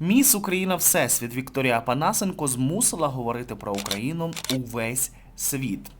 Міс Україна Всесвіт Вікторія Панасенко змусила говорити про Україну увесь світ.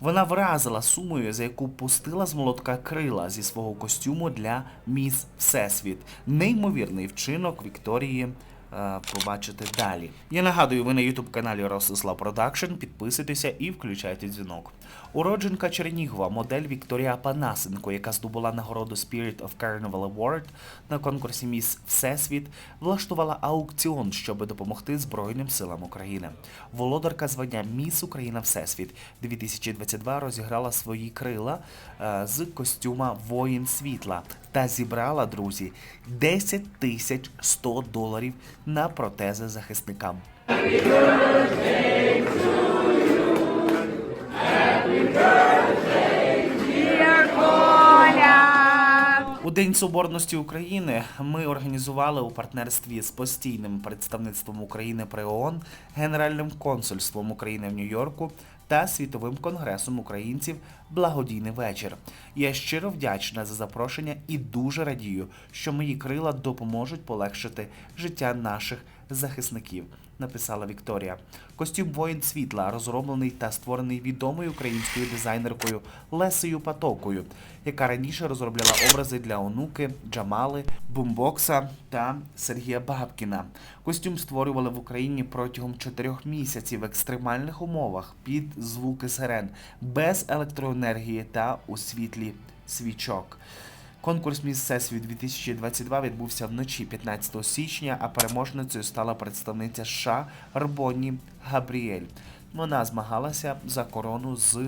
Вона вразила сумою, за яку пустила з молотка крила зі свого костюму для Міс Всесвіт. Неймовірний вчинок Вікторії. Е, Побачите далі. Я нагадую, ви на ютуб каналі Ростислав Продакшн. Підписуйтеся і включайте дзвінок. Уродженка Чернігова, модель Вікторія Панасенко, яка здобула нагороду Spirit of Carnival Award на конкурсі Міс Всесвіт, влаштувала аукціон, щоб допомогти Збройним силам України. Володарка звання Міс Україна Всесвіт 2022 розіграла свої крила е, з костюма Воїн світла та зібрала, друзі, 10 тисяч 100 доларів на протези захисникам. У День Соборності України ми організували у партнерстві з постійним представництвом України при ООН, Генеральним консульством України в Нью-Йорку та Світовим конгресом українців благодійний вечір. Я щиро вдячна за запрошення і дуже радію, що мої крила допоможуть полегшити життя наших захисників. Написала Вікторія. Костюм воїн світла розроблений та створений відомою українською дизайнеркою Лесею Патокою, яка раніше розробляла образи для онуки, Джамали, Бумбокса та Сергія Бабкіна. Костюм створювали в Україні протягом чотирьох місяців в екстремальних умовах під звуки сирен, без електроенергії та у світлі свічок. Конкурс Міс Всесвіт 2022 відбувся вночі 15 січня, а переможницею стала представниця США Рбоні Габріель. Вона змагалася за корону з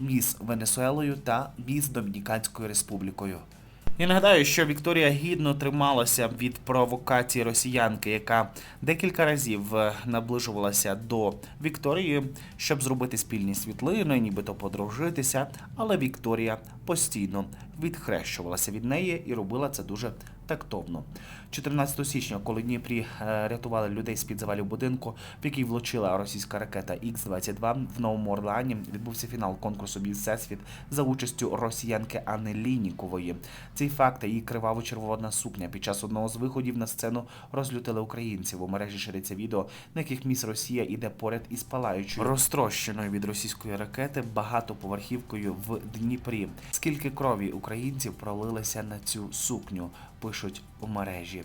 Міс Венесуелою та Міс Домініканською Республікою. Я нагадаю, що Вікторія гідно трималася від провокації росіянки, яка декілька разів е, наближувалася до Вікторії, щоб зробити спільні світлини, нібито подружитися. Але Вікторія постійно відхрещувалася від неї і робила це дуже тактовно. 14 січня, коли Дніпрі е, рятували людей з під завалів будинку, в який влучила російська ракета Х-22 в Новому Орлеані, відбувся фінал конкурсу «Міс Всесвіт за участю росіянки Анни Лінікової. Цей факт та її криваво-червона сукня під час одного з виходів на сцену розлютили українців. У мережі шириться відео, на яких міс Росія іде поряд із палаючою розтрощеною від російської ракети багатоповерхівкою в Дніпрі. Скільки крові українців пролилося на цю сукню, пишуть у мережі.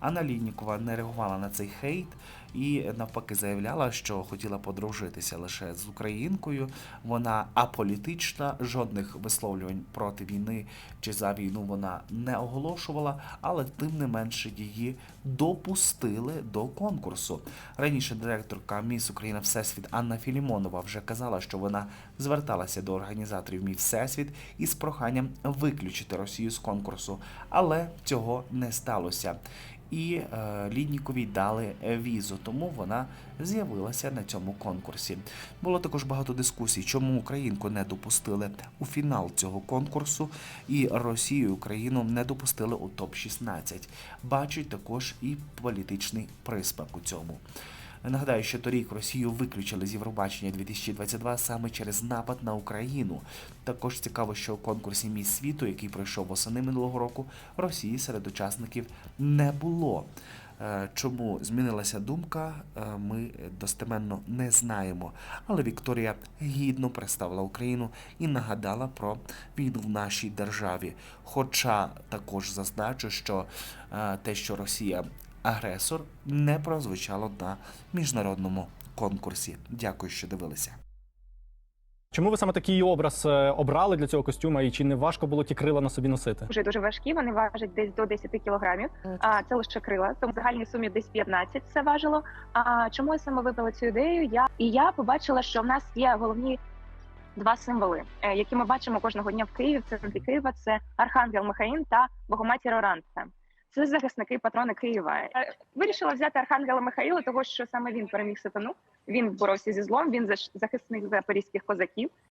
Анна Ліннікова не реагувала на цей хейт і навпаки заявляла, що хотіла подружитися лише з українкою. Вона аполітична, жодних висловлювань проти війни чи за війну вона не оголошувала, але тим не менше її допустили до конкурсу. Раніше директорка Міс Україна Всесвіт Анна Філімонова вже казала, що вона зверталася до організаторів Міс Всесвіт із проханням виключити Росію з конкурсу, але цього не сталося. І е, Лідніковій дали е, візу, тому вона з'явилася на цьому конкурсі. Було також багато дискусій, чому українку не допустили у фінал цього конкурсу, і Росію і Україну не допустили у топ 16 Бачить також і політичний приспак у цьому. Нагадаю, що торік Росію виключили з Євробачення 2022 саме через напад на Україну. Також цікаво, що у конкурсі Міс світу, який пройшов восени минулого року, Росії серед учасників не було. Е, Чому змінилася думка, е, ми достеменно не знаємо. Але Вікторія гідно представила Україну і нагадала про війну в нашій державі. Хоча також зазначу, що е, те, що Росія агресор, не прозвучало на міжнародному конкурсі. Дякую, що дивилися. Чому ви саме такий образ е, обрали для цього костюма, і чи не важко було ті крила на собі носити? Вже дуже важкі. Вони важать десь до 10 кілограмів. А це лише крила. Тому в загальній сумі десь 15 це важило. А чому я саме вибрала цю ідею? Я і я побачила, що в нас є головні два символи, е, які ми бачимо кожного дня в Києві. В центрі Києва це Архангел Михаїн та Богоматір Оранта. Це захисники патрони Києва. Е, Вирішила взяти Архангела Михаїла, того що саме він переміг сатану. Він боровся зі злом. Він захисник запорізьких козаків.